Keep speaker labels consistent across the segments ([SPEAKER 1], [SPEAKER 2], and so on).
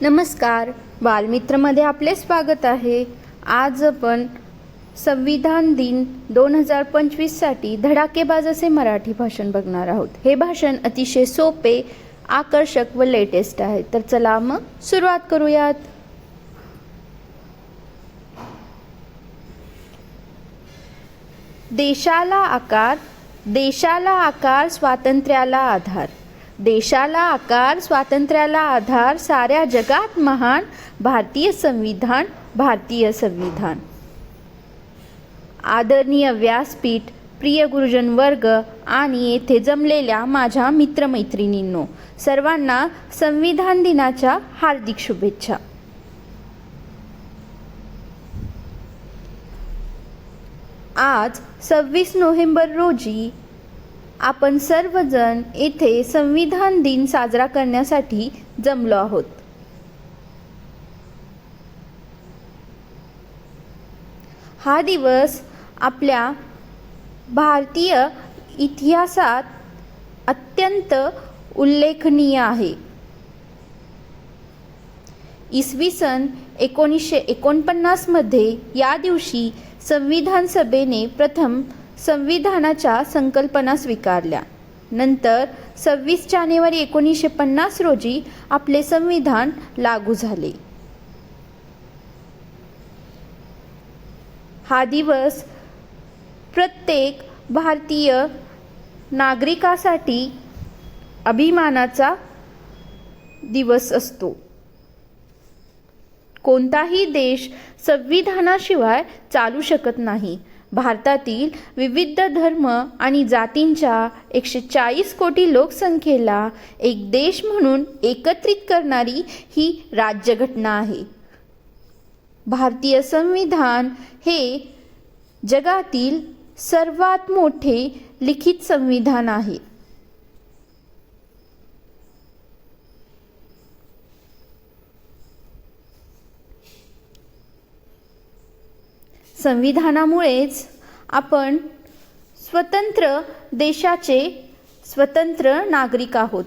[SPEAKER 1] नमस्कार. बालमित्रमध्ये आपले स्वागत आहे. आज आपण संविधान दिन दोन हजार पंचवीससाठी धडाकेबाज असे मराठी भाषण बघणार आहोत. हे भाषण अतिशय सोपे आकर्षक व लेटेस्ट आहे. तर चला मग सुरुवात करूयात. देशाला आकार देशाला आकार स्वातंत्र्याला आधार. देशाला आकार स्वातंत्र्याला आधार साऱ्या जगात महान भारतीय संविधान भारतीय संविधान. आदरणीय व्यासपीठ प्रिय गुरुजन वर्ग आणि येथे जमलेल्या माझ्या मित्रमैत्रिणींनो सर्वांना संविधान दिनाच्या हार्दिक शुभेच्छा. आज सव्वीस नोव्हेंबर रोजी आपण सर्वजण येथे संविधान दिन साजरा करण्यासाठी जमलो आहोत. हा दिवस आपल्या भारतीय इतिहासात अत्यंत उल्लेखनीय आहे. इसवी सन एकोणीसशे एकोणपन्नासमध्ये या दिवशी संविधान सभेने प्रथम संविधानाच्या संकल्पना स्वीकारल्या. नंतर सव्वीस जानेवारी एकोणीसशे पन्नास रोजी आपले संविधान लागू झाले. हा दिवस प्रत्येक भारतीय नागरिकासाठी अभिमानाचा दिवस असतो. कोणताही देश संविधानाशिवाय चालू शकत नाही. भारतातील विविध धर्म आणि जातींच्या एकशे चाळीस कोटी लोकसंख्येला एक देश म्हणून एकत्रित करणारी ही राज्यघटना आहे. भारतीय संविधान हे जगातील सर्वात मोठे लिखित संविधान आहे. संविधानामुळेच आपण स्वतंत्र देशाचे स्वतंत्र नागरिक आहोत.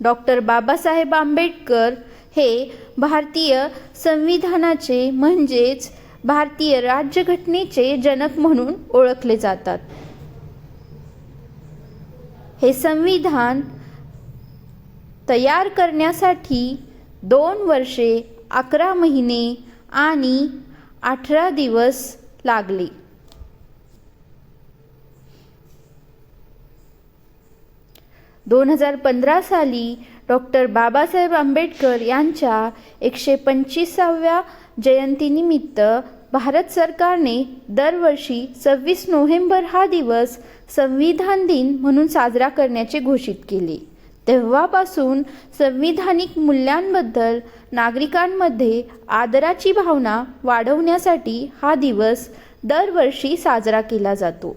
[SPEAKER 1] डॉक्टर बाबासाहेब आंबेडकर हे भारतीय संविधानाचे म्हणजेच भारतीय राज्यघटनेचे जनक म्हणून ओळखले जातात. हे संविधान तयार करण्यासाठी दोन वर्षे अकरा महिने आणि अठरा दिवस लागले. दोन हजार पंधरा साली डॉक्टर बाबासाहेब आंबेडकर यांच्या एकशे पंचवीसाव्या जयंतीनिमित्त भारत सरकारने दरवर्षी सव्वीस नोव्हेंबर हा दिवस संविधान दिन म्हणून साजरा करण्याचे घोषित केले. तेव्हापासून संविधानिक मूल्यांबद्दल नागरिकांमध्ये आदराची भावना वाढवण्यासाठी हा दिवस दरवर्षी साजरा केला जातो.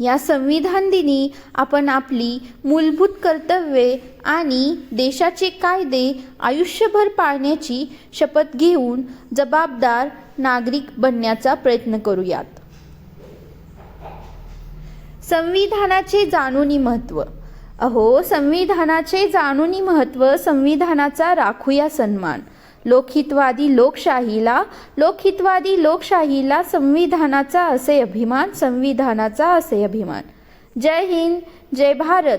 [SPEAKER 1] या संविधान दिनी आपण आपली मूलभूत कर्तव्ये आणि देशाचे कायदे आयुष्यभर पाळण्याची शपथ घेऊन जबाबदार नागरिक बनण्याचा प्रयत्न करूयात. संविधानाचे जाणूनी महत्त्व. अहो संविधानाचे जाणूनी महत्त्व संविधानाचा राखूया सन्मान. लोकहितवादी लोकशाहीला लोकहितवादी लोकशाहीला संविधानाचा असे अभिमान संविधानाचा असे अभिमान. जय हिंद जय भारत.